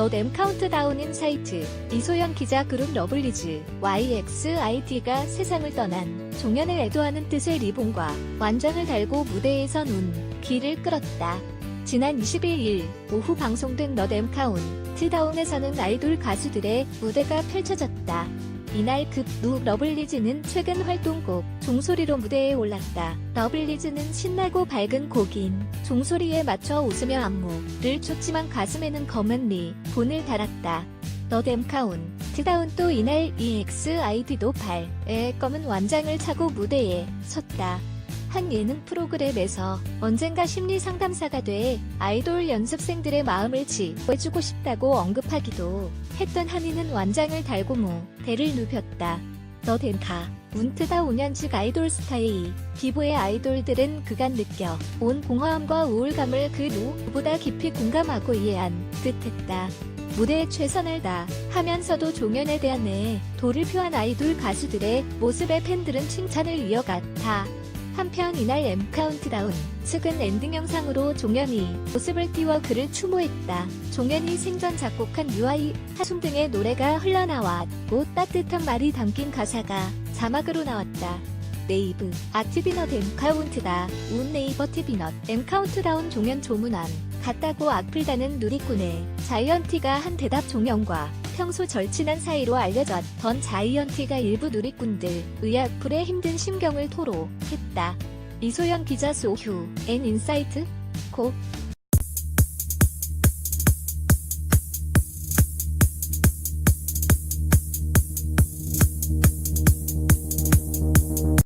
더댐 카운트다운인 사이트 이소연 기자 그룹 러블리즈 YXID가 세상을 떠난 종연을 애도하는 뜻의 리본과 완장을 달고 무대에서 눈, 귀를 끌었다. 지난 21일 오후 방송된 너댐 카운트다운에서는 아이돌 가수들의 무대가 펼쳐졌다. 이날 급루 러블리즈는 최근 활동곡 종소리로 무대에 올랐다. 러블리즈는 신나고 밝은 곡인 종소리에 맞춰 웃으며 안무를 췄지만 가슴에는 검은 리 본을 달았다. 너댐 카운 트다운 또 이날 EXID도 발에 검은 완장을 차고 무대에 섰다. 한 예능 프로그램에서 언젠가 심리 상담사가 돼 아이돌 연습생들의 마음을 지워주고 싶다고 언급하기도 했던 한이는 완장을 달고 무대를 눕혔다. 너덴카 운트다 5년직 아이돌 스타의 기부의 아이돌들은 그간 느껴 온 공허함과 우울감을 그 누구보다 깊이 공감하고 이해한 듯했다. 무대에 최선을 다 하면서도 종연에 대한 내 도를 표한 아이돌 가수들의 모습에 팬들은 칭찬을 이어갔다. 한편 이날 M 카운트다운 측은 엔딩 영상으로 종현이 모습을 띄워 그를 추모했다. 종현이 생전 작곡한 UI, 하숨 등의 노래가 흘러나왔고 따뜻한 말이 담긴 가사가 자막으로 나왔다. 네이브, 아트비넛 M 카운트다, 운 네이버 티비넛 M 카운트다운 종현 조문안, 같다고 악플 다는 누리꾼의 자이언티가 한 대답 종현과 평소 절친한 사이로 알려졌던 자이언티가 일부 누리꾼들 의악풀의 힘든 심경을 토로했다. 이소연 기자 소휴, N 인사이트, 고